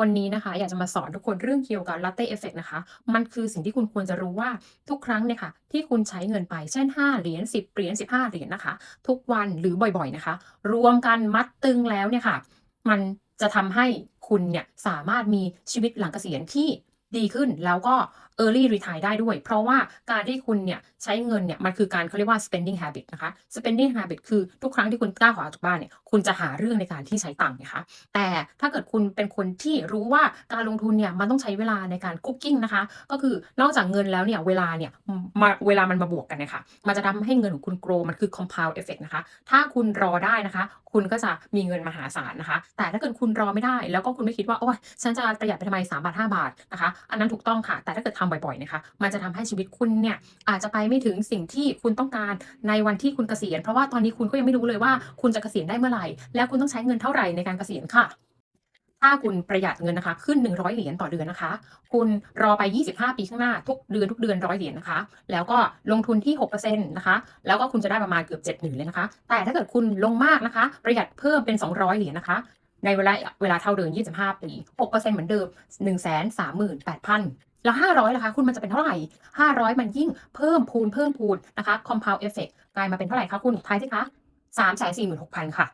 วันนี้นะคะ อยากจะมาสอนทุกคนเรื่องเกี่ยวกับ Latte Effect นะคะ มันคือสิ่งที่คุณควรจะรู้ว่าทุกครั้งเนี่ยค่ะที่คุณใช้เงินไปเช่น 5 เหรียญ10 เหรียญ15 เหรียญนะคะ ทุกวันหรือบ่อยๆนะคะ รวมกันมัดตึงแล้วเนี่ยค่ะ มันจะทำให้คุณเนี่ยสามารถมีชีวิตหลังเกษียณที่ดีขึ้นแล้วก็ early retire ได้ด้วย เพราะว่าการที่คุณเนี่ยใช้เงินเนี่ยมันคือการเขาเรียกว่า spending habit นะคะ spending habit คือทุกครั้งที่คุณกล้าขอออกจากบ้านเนี่ยคุณจะหาเรื่องในการที่ใช้ตังค์นะคะ แต่ถ้าเกิดคุณเป็นคนที่รู้ว่าการลงทุนเนี่ยมันต้องใช้เวลาในการคุกกิ้งนะคะ ก็คือนอกจากเงินแล้วเนี่ยเวลาเนี่ยมาเวลามันมาบวกกันนี่ยค่ะมันจะทำให้เงินของคุณโกรมันคือ compound effect นะคะ ถ้าคุณรอได้นะคะ คุณก็จะมีเงินมหาศาลนะคะ แต่ถ้าเกิดคุณรอไม่ได้ แล้วก็คุณไม่คิดว่าโอ้ยฉันจะประหยัดไปทำไม3บาท5บาทนะคะ อันนั้นถูกต้องค่ะ แต่ถ้าเกิดทำบ่อยๆนะคะ มันจะทำให้ชีวิตคุณเนี่ยอาจจะไปไม่ถึงสิ่งที่คุณต้องการในวันที่คุณเกษียณ เพราะว่าตอนนี้คุณก็ยังไม่รู้เลยว่าคุณจะเกษียณได้เมื่อไหร่แล้วคุณต้องใช้เงินเท่าไหร่ในการเกษียณค่ะ ถ้าคุณประหยัดเงินนะคะ ขึ้น 100 เหรียญต่อเดือนนะคะ คุณรอไป 25 ปีข้างหน้าทุกเดือนทุกเดือนร้อยเหรียญนะคะ แล้วก็ลงทุนที่6%นะคะ แล้วก็คุณจะได้ประมาณเกือบ70,000เลยนะคะ แต่ถ้าเกิดคุณลงมากนะคะ ประหยัดเพิ่มเป็น 200 เหรียญนะคะในเวลาเวลาเท่าเดิม 25 ปี 6%เหมือนเดิม 138,000 แล้ว 500ล่ะคะ คุณมันจะเป็นเท่าไหร่ 500 มันยิ่งเพิ่มพูนเพิ่มพูนนะคะ compound effect กลายมาเป็นเท่าไหร่คะคุณทายสิคะ346,000 ค่ะ